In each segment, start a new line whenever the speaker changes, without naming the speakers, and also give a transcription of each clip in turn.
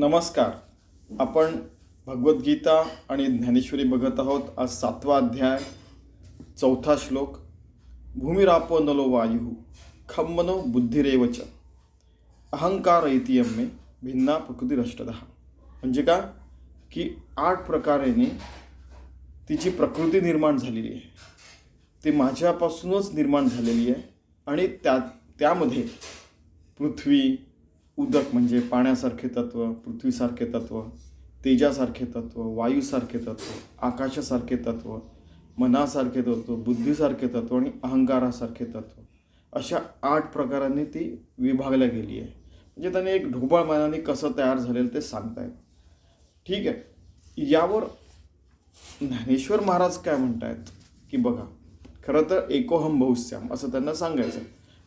नमस्कार. आपण भगवद्गीता आणि ज्ञानेश्वरी बघत आहोत. आज सातवा अध्याय चौथा श्लोक भूमिरापो नलो वायु खम्मनो बुद्धिरेवच. अहंकार ऐतियम्मे भिन्ना प्रकृतीरष्टदा. म्हणजे का? की आठ प्रकारेने तिची प्रकृती निर्माण झालेली आहे. ती माझ्यापासूनच निर्माण झालेली आहे आणि त्या त्यामध्ये पृथ्वी उदक म्हणजे पाण्यासारखे तत्व पृथ्वीसारखे तत्व तेजासारखे तत्व वायूसारखे तत्व आकाशासारखे तत्व मनासारखे तत्व बुद्धीसारखे तत्व आणि अहंकारासारखे तत्व. अशा आठ प्रकारांनी ती विभागल्या गेली आहे. म्हणजे त्याने एक ढोबळ मनाने कसं तयार झालेलं ते सांगतायत ठीक आहे. यावर ज्ञानेश्वर महाराज काय म्हणतायत? की बघा खरं तर एकोहम बहुस्याम असं त्यांना सांगायचं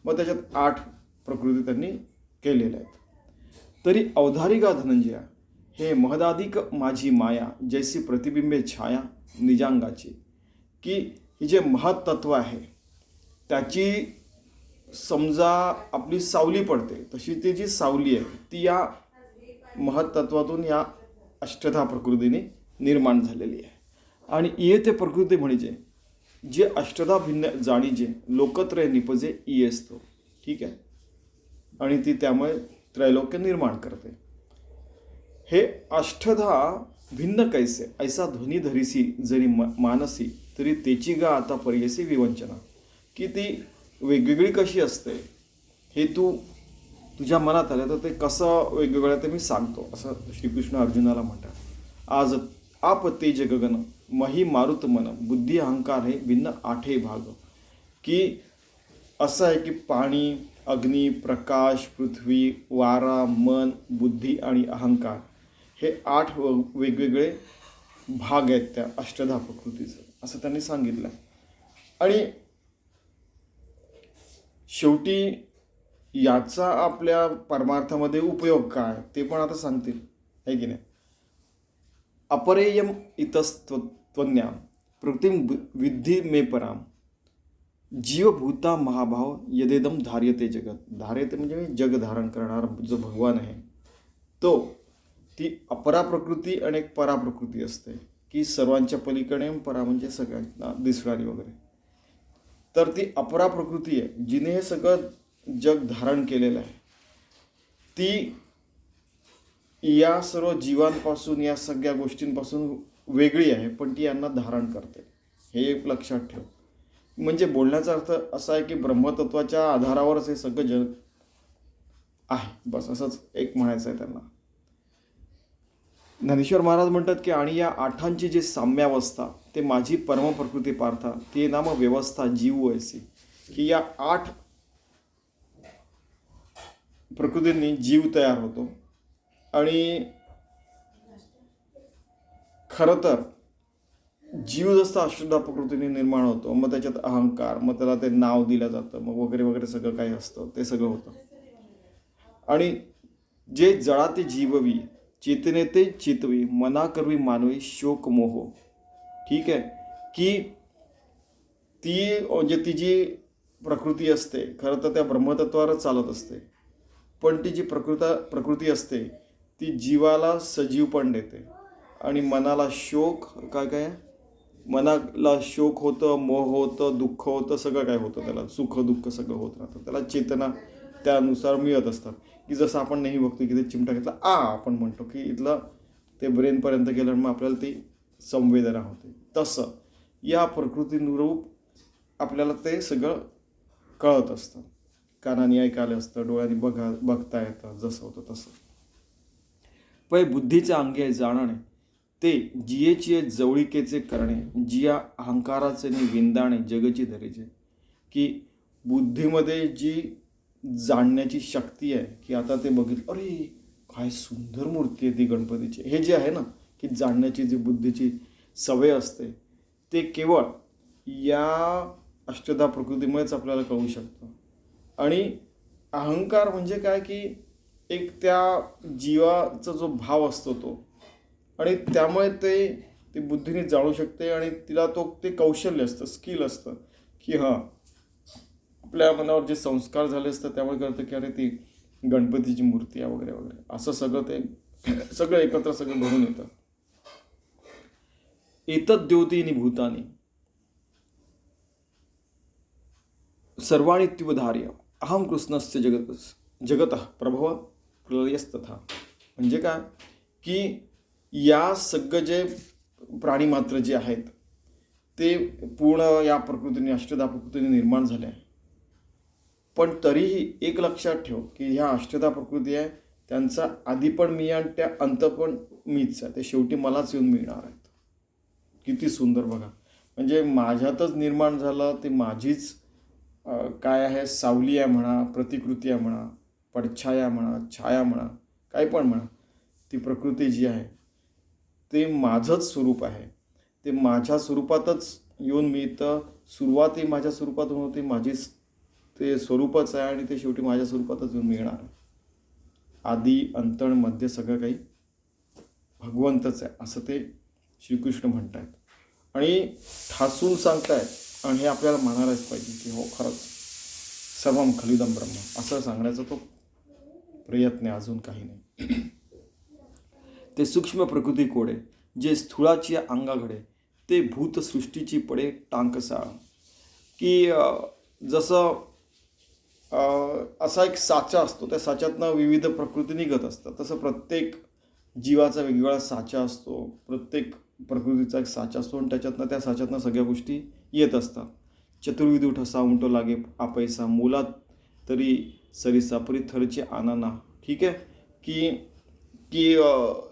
मग त्याच्यात आठ प्रकृती त्यांनी केलेल्या आहेत. तरी अवधारिका धनंजया हे महदाधिक माझी माया जैसी प्रतिबिंबे छाया निजांगाची की ही जे महत्त्व आहे त्याची समजा आपली सावली पडते तशी ती जी सावली आहे ती या महत्त्वातून या अष्टधा प्रकृतीने निर्माण झालेली आहे. आणि इये प्रकृती म्हणजे जे अष्टधा भिन्न जाणीजे लोकत्रय निपजे इयेस्तो ठीक आहे? आणि ती त्यामुळे त्रैलोक्य निर्माण करते. हे अष्टधा भिन्न कैसे? ऐसा ध्वनी धरिसी जरी म मानसी तरी त्याची गा आता पर्यसी विवंचना. की ती वेगवेगळी कशी असते हे तू तुझ्या मनात आलं तर ते कसं वेगवेगळं ते मी सांगतो असं श्रीकृष्ण अर्जुनाला म्हणतात. आज आप तेज गगन मही मारुत मन बुद्धी अहंकार हे भिन्न आठे भाग. की असं आहे की पाणी अग्नी प्रकाश पृथ्वी वारा मन बुद्धी आणि अहंकार. हे आठ व- वेगवेगळे भाग आहेत त्या अष्टधा प्रकृतीचं असं त्यांनी सांगितलं. आणि शेवटी याचा आपल्या परमार्थामध्ये उपयोग काय ते पण आता सांगतील. आहे की नाही? अपरेयम इतस्त्वन्याम प्रकृतीम विद्धी मे पराम. जीवभूता महाभाव यदेदम धार्यते जगत. धार्यते म्हणजे जग धारण करणारा जो भगवान आहे. तो ती अपरा प्रकृती आणि एक परा प्रकृती असते की सर्वांच्या पलीकडे परा म्हणजे सगळ्यांना दिसणारी वगैरे. तर ती अपरा प्रकृती आहे जिने हे सगळं जग धारण केलेलं आहे. ती या सर्व जीवांपासून या सगळ्या गोष्टींपासून वेगळी आहे पण ती यांना धारण करते. हे एक लक्षात ठेव. म्हणजे बोलण्याचा अर्थ असा आहे की ब्रह्मतत्वाच्या आधारावरच हे सगळं जग आहे. बस असंच एक म्हणायचं आहे त्यांना. ज्ञानेश्वर महाराज म्हणतात की आणि या आठांची जी साम्यावस्था ते माझी परमप्रकृती पार्था ते नाम व्यवस्था जीव ऐसी की या आठ प्रकृतींनी जीव तयार होतो. आणि खरं तर जीव जसं अष्टधा प्रकृतीने निर्माण होतो. मग त्याच्यात अहंकार मग त्याला ते नाव दिलं जातं मग वगैरे वगैरे सगळं काही असतं. ते सगळं होतं. आणि जे जळा ते जीववी चेतने ते चितवी मना करवी मानवी शोक मोह. ठीक आहे? की ती म्हणजे ती जी प्रकृती असते खरं तर त्या ब्रह्मतत्वावरच चालत असते. पण ती जी प्रकृता प्रकृती असते ती जीवाला सजीवपण देते. आणि मनाला शोक काय काय? मनाला शोक होतं मोह होतं दुःख होतं सगळं काय होतं त्याला. सुख दुःख सगळं होत राहतं. त्याला चेतना त्यानुसार मिळत असतात. की जसं आपण नेहमी बघतो की ते चिमटा घेतला आ आपण म्हणतो की इथलं ते ब्रेनपर्यंत गेलं मग आपल्याला ती संवेदना होते. तसं या प्रकृतीनुरूप आपल्याला ते सगळं कळत असतं. कानाने ऐकायला असतं डोळ्याने बघा बघता येतं जसं होतं तसं. पै बुद्धीच्या अंगे आहे जाणणे ते जियेची जवळिकेचे करणे जिया अहंकाराचे नि विंदाणे जगची धरेचे. की बुद्धीमध्ये जी जाणण्याची शक्ती आहे की आता ते बघितलं अरे काय सुंदर मूर्ती आहे ती गणपतीची. हे जे आहे ना की जाणण्याची जी बुद्धीची सवय असते ते केवळ या अष्टदा प्रकृतीमुळेच आपल्याला कळू शकतं. आणि अहंकार म्हणजे काय की एक त्या जीवाचा जो भाव असतो तो आणि त्यामुळे ते ती बुद्धीने जाणू शकते आणि तिला तो ते कौशल्य असतं स्किल असतं की हां आपल्या मनावर जे संस्कार झाले असतात त्यामुळे कळतं की अरे ती गणपतीची मूर्ती आहे वगैरे वगैरे. असं सगळं ते सगळं एकत्र सगळं भरून येतं. एतद द्योतीनी भूतानी. सर्वाणी त्युवधार्य अहम कृष्णस्य जगत जगत प्रभव प्रलयस्तथा. म्हणजे काय? की या सगळं जे प्राणी मात्र जे आहेत ते पूर्ण या प्रकृतीने अष्टदा प्रकृतीने निर्माण झाले आहे. पण तरीही एक लक्षात ठेव की ह्या अष्टदा प्रकृती आहे त्यांचा आधी पण मी आणि त्या अंत पण मीच आहे. ते शेवटी मलाच येऊन मिळणार आहेत. किती सुंदर बघा. म्हणजे माझ्यातच निर्माण झालं ते माझीच काय आहे सावली आहे म्हणा प्रतिकृती आहे म्हणा पडछाया म्हणा छाया म्हणा काय पण म्हणा ती प्रकृती जी आहे ते माझंच स्वरूप आहे. ते माझ्या स्वरूपातच येऊन मिळतं. सुरुवात ही माझ्या स्वरूपातून होते. माझीच ते स्वरूपच आहे आणि ते शेवटी माझ्या स्वरूपातच येऊन मिळणार आधी अंतण मध्य सगळं काही भगवंतच आहे असं ते श्रीकृष्ण म्हणत आहेत आणि ठासून सांगतायत आणि हे आपल्याला म्हणायलाच पाहिजे की हो खरंच सर्वम खलिदम ब्रह्म. असं सांगण्याचा तो प्रयत्न आहे अजून काही नाही. ते सूक्ष्म प्रकृती कोडे जे स्थूळाची अंगा घडे ते भूतसृष्टीची पडे टांकसाळ. की जसं असा एक साचा असतो त्या साच्यातनं विविध प्रकृती निघत असतात. तसं प्रत्येक जीवाचा वेगवेगळा साचा असतो प्रत्येक प्रकृतीचा एक साचा असतो आणि त्याच्यातनं त्या साच्यातनं सगळ्या गोष्टी येत असतात. चतुर्विध ठसा उमटो लागे आपैसा मुलात तरी सरिसा परी थरचे आनाना. ठीक आहे? की की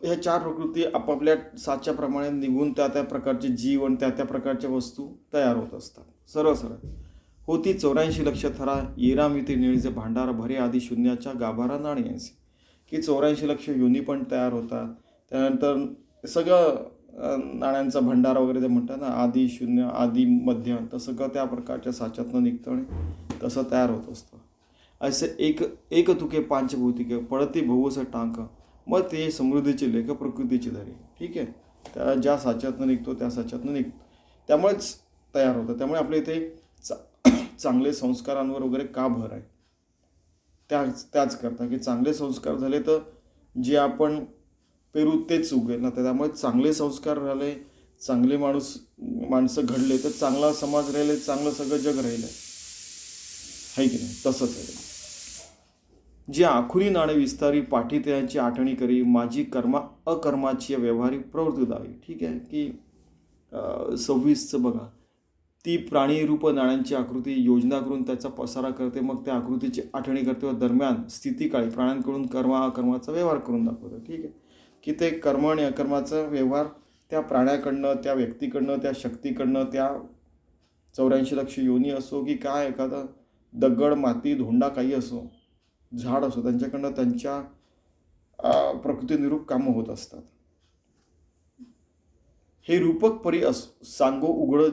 ह्या चार प्रकृती आपापल्या साच्याप्रमाणे निघून त्या त्या प्रकारचे जीव आणि त्या त्या प्रकारच्या वस्तू तयार होत असतात. सरळ सरळ. होती चौऱ्याऐंशी लक्ष थरा येरामिती निळीचे भांडार भरे आदी शून्याच्या गाभारा नाणी की चौऱ्याऐंशी लक्ष युनी पण तयार होतात त्यानंतर सगळं नाण्यांचा भंडार वगैरे ते म्हणतात ना आधी शून्य आधी मध्य तर सगळं त्या प्रकारच्या साच्यातनं निघतं आणि तसं तयार होत असतं. असे एक एक तुके पांचभौतिक पडती भोवस टांक मग ते समृद्धीचे लेख प्रकृतीची धरी. ठीक आहे? त्या ज्या साच्यातनं निघतो त्या साच्यातनं निघतो. त्यामुळेच तयार होतं. त्यामुळे आपल्या इथे चा चांगले संस्कारांवर वगैरे का भर आहे? त्याच त्याच करता की चांगले संस्कार झाले तर जे आपण पेरू तेच उगेल ना. त्यामुळे चांगले संस्कार झाले चांगले माणूस माणसं घडले तर चांगला समाज राहिले चांगलं सगळं जग राहिलं. आहे की नाही? तसंच आहे. जे आखुरी नाणे विस्तारी पाठी त्यांची आठवणी करी माझी कर्मा अकर्माची व्यवहारिक प्रवृत्ती दावी ठीक आहे? की सव्वीसचं बघा. ती प्राणीरूप नाण्यांची आकृती योजना करून त्याचा पसारा करते मग त्या आकृतीची आठवणी करते व दरम्यान स्थितीकाळी प्राण्यांकडून कर्मा अकर्माचा व्यवहार करून दाखवतो. ठीक आहे? की ते कर्म आणि अकर्माचा व्यवहार त्या प्राण्याकडनं त्या व्यक्तीकडनं त्या शक्तीकडनं त्या चौऱ्याऐंशी लक्ष योनी असो की काय एखादा दगड माती धोंडा काही असो झाड असो त्यांच्याकडनं त्यांच्या प्रकृतीनिरूप कामं होत असतात. हे रूपक परी असो सांगो उघड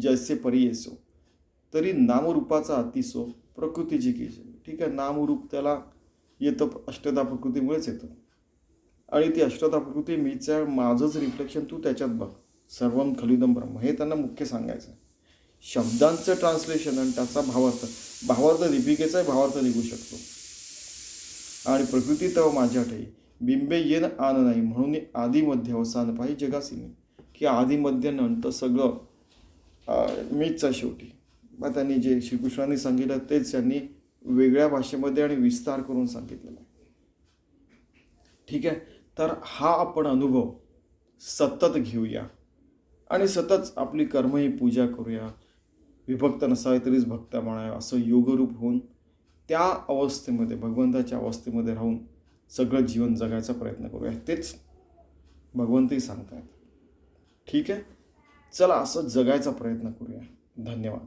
जैसे परी येसो. तरी नामरूपाचा अतिसो प्रकृतीची की ठीक आहे नामरूप त्याला येतं अष्टदा प्रकृतीमुळेच येतं. आणि ती अष्टदा प्रकृती मीचं माझंच रिफ्लेक्शन तू त्याच्यात बघ. सर्वम खलिदम ब्रह्म. हे त्यांना मुख्य सांगायचं आहे. शब्दांचं ट्रान्सलेशन आणि त्याचा भावार्थ भावार्थ लिपिकेचाही भावार्थ निघू शकतो. आणि प्रकृती तव माझ्या ठाई बिंबे येन आन नाही म्हणून आधी मध्य अवसान पाहिजे जगासी मी की आधी मध्य नंतर सगळं अं, मीच आहे शेवटी. मग त्यांनी जे श्रीकृष्णांनी सांगितलं तेच त्यांनी वेगळ्या भाषेमध्ये आणि विस्तार करून सांगितलेलं आहे. ठीक आहे? तर हा आपण अनुभव सतत घेऊया. आणि सतत आपली कर्म ही पूजा करूया. विभक्त नसावे तरीच भक्त म्हणाया असं योगरूप होऊन त्या अवस्थेमध्ये भगवंताच्या अवस्थेमध्ये राहून सगळं जीवन जगायचा प्रयत्न करूया. तेच भगवंतही सांगतायत. ठीक आहे? चला असं जगायचा प्रयत्न करूया. धन्यवाद.